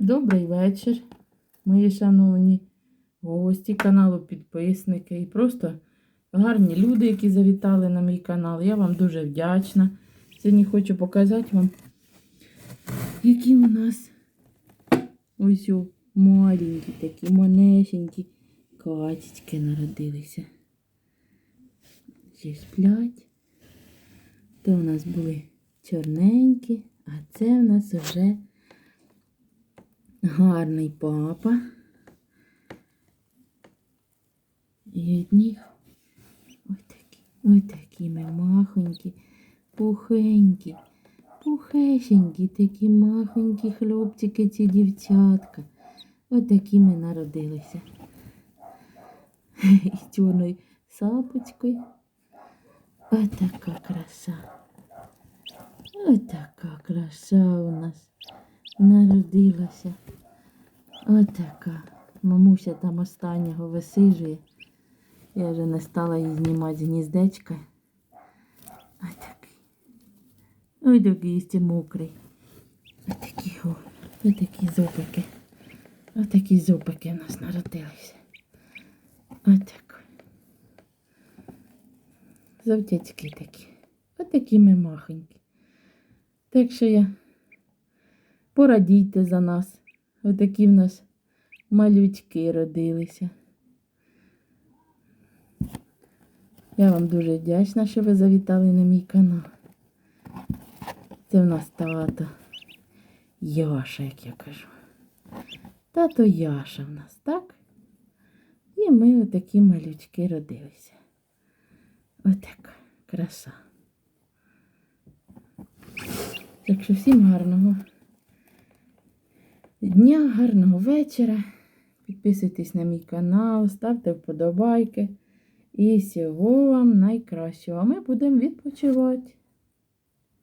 Добрий вечір, мої шановні гості каналу, підписники і просто гарні люди, які завітали на мій канал. Я вам дуже вдячна. Сьогодні хочу показати вам, які у нас ось маленькі такі манесенькі катечки народилися. Ще сплять. То у нас були чорненькі, а це у нас вже гарний папа. І ось такі, ось такі махонькі, пухенькі, пухесенькі, такі махонькі хлопчики ці дівчатка. Ось такі ми народилися. І чорною сапочкою. Ось така краса. Ось така краса у нас народилася. Ось така. Мамуся там останнього висижує. Я вже не стала її знімати з гніздечка. Ось такий. Ось такий ще мокрий. Ось такі, о, ось такі зубики. Ось такі зубики у нас народилися. Ось так. Завтячки такі. Ось такі ми махонькі. Так що я порадійте за нас. Отакі в нас малючки родилися. Я вам дуже вдячна, що ви завітали на мій канал. Це в нас тато Яша, як я кажу. Тато Яша в нас, так? І ми отакі малючки родилися. Отака краса. Так що всім гарного дня, гарного вечора. Підписуйтесь на мій канал, ставте вподобайки. І всього вам найкращого. Ми будемо відпочивати.